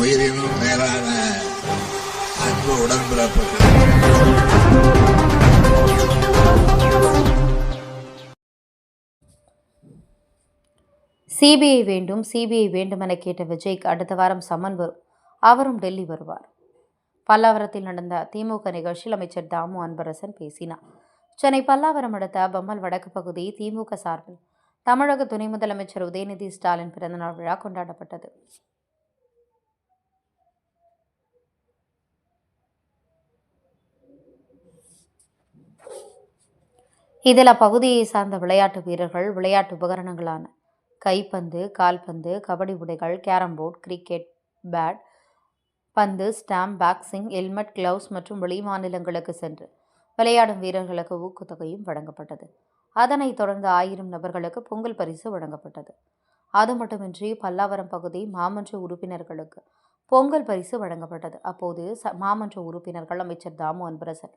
உயிரினும் மேலான அன்பு உடன்பிறப்புகள். சிபிஐ வேண்டும் சிபிஐ வேண்டும் என கேட்ட விஜய்க்கு அடுத்த வாரம் சம்மன் வரும். அவரும் டெல்லி வருவார். பல்லாவரத்தில் நடந்த திமுக நிகழ்ச்சியில் அமைச்சர் தாமு அன்பரசன் பேசினார். சென்னை பல்லாவரம் அடுத்த பம்மல் வடக்கு பகுதி திமுக சார்பில் தமிழக துணை முதலமைச்சர் உதயநிதி ஸ்டாலின் பிறந்தநாள் விழா கொண்டாடப்பட்டது. இதில் அப்பகுதியை சார்ந்த விளையாட்டு வீரர்கள் விளையாட்டு உபகரணங்களான கைப்பந்து கால்பந்து கபடி உடைகள் கேரம்போர்ட் கிரிக்கெட் பேட் பந்து ஸ்டாம்ப் பாக்ஸிங் ஹெல்மெட் கிளவுஸ் மற்றும் வெளிமாநிலங்களுக்கு சென்று விளையாடும் வீரர்களுக்கு ஊக்கத்தொகையும் வழங்கப்பட்டது. அதனைத் தொடர்ந்து ஆயிரம் நபர்களுக்கு பொங்கல் பரிசு வழங்கப்பட்டது. அது மட்டுமின்றி பல்லாவரம் பகுதி மாமன்ற உறுப்பினர்களுக்கு பொங்கல் பரிசு வழங்கப்பட்டது. அப்போது ச- மாமன்ற உறுப்பினர்கள் அமைச்சர் தாமு அன்பரசன்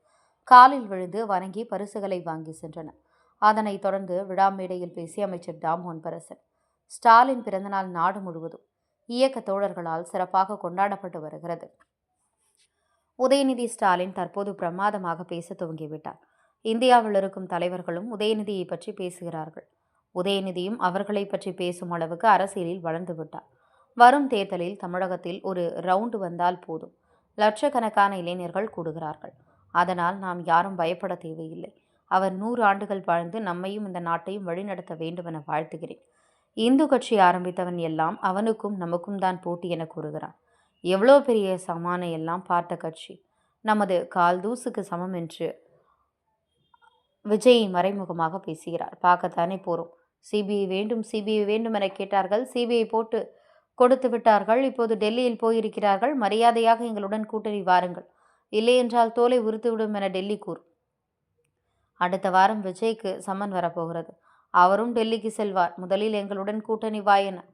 காலில் விழுந்து வணங்கி பரிசுகளை வாங்கி சென்றனர் அதனைத் தொடர்ந்து விழா மேடையில் பேசிய அமைச்சர் தாமு பரசன் ஸ்டாலின் பிறந்தநாள் நாடு முழுவதும் இயக்க தோழர்களால் சிறப்பாக கொண்டாடப்பட்டு வருகிறது. உதயநிதி ஸ்டாலின் தற்போது பிரமாதமாக பேச துவங்கிவிட்டார். இந்தியாவில் இருக்கும் தலைவர்களும் உதயநிதியை பற்றி பேசுகிறார்கள். உதயநிதியும் அவர்களை பற்றி பேசும் அளவுக்கு அரசியலில் வளர்ந்து விட்டார். வரும் தேர்தலில் தமிழகத்தில் ஒரு ரவுண்டு வந்தால் போதும். லட்சக்கணக்கான இளைஞர்கள் கூடுகிறார்கள். அதனால் நாம் யாரும் பயப்பட தேவையில்லை. அவர் நூறு ஆண்டுகள் வாழ்ந்து நம்மையும் இந்த நாட்டையும் வழிநடத்த வேண்டுமென வாழ்த்துகிறேன். இந்து கட்சி ஆரம்பித்தவன் எல்லாம் அவனுக்கும் நமக்கும் தான் போட்டி என கூறுகிறான். எவ்வளோ பெரிய சமான எல்லாம் பார்த்த கட்சி. நமது கால் தூசுக்கு சமம் என்று விஜய் மறைமுகமாக பேசுகிறார். பார்க்கத்தானே போகிறோம் சிபிஐ வேண்டும் சிபிஐ வேண்டும் என கேட்டார்கள். சிபிஐ போட்டு கொடுத்து விட்டார்கள். இப்போது டெல்லியில் போயிருக்கிறார்கள். மரியாதையாக எங்களுடன் கூட்டணி வாருங்கள். இல்லையென்றால் தோலை உரித்துவிடும் என டெல்லி கூர். அடுத்த வாரம் விஜய்க்கு சம்மன் வரப்போகிறது. அவரும் டெல்லிக்கு செல்வார். முதலில் எங்களுடன் கூட்டணி வா என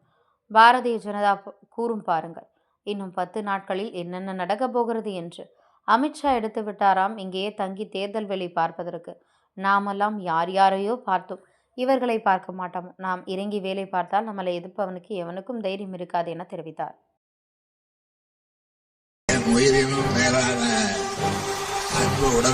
பாரதிய ஜனதா கூறும் பாருங்கள். இன்னும் பத்து நாட்களில் என்னென்ன நடக்கப் போகிறது என்று அமித்ஷா எடுத்து விட்டாராம். இங்கேயே தங்கி தேர்தல் வேலை பார்ப்பதற்கு. நாமெல்லாம் யார் யாரையோ பார்த்தோம். இவர்களை பார்க்க மாட்டோம். நாம் இறங்கி வேலை பார்த்தால் நம்மளை எதிர்ப்பவனுக்கு எவனுக்கும் தைரியம் இருக்காது என தெரிவித்தார். என்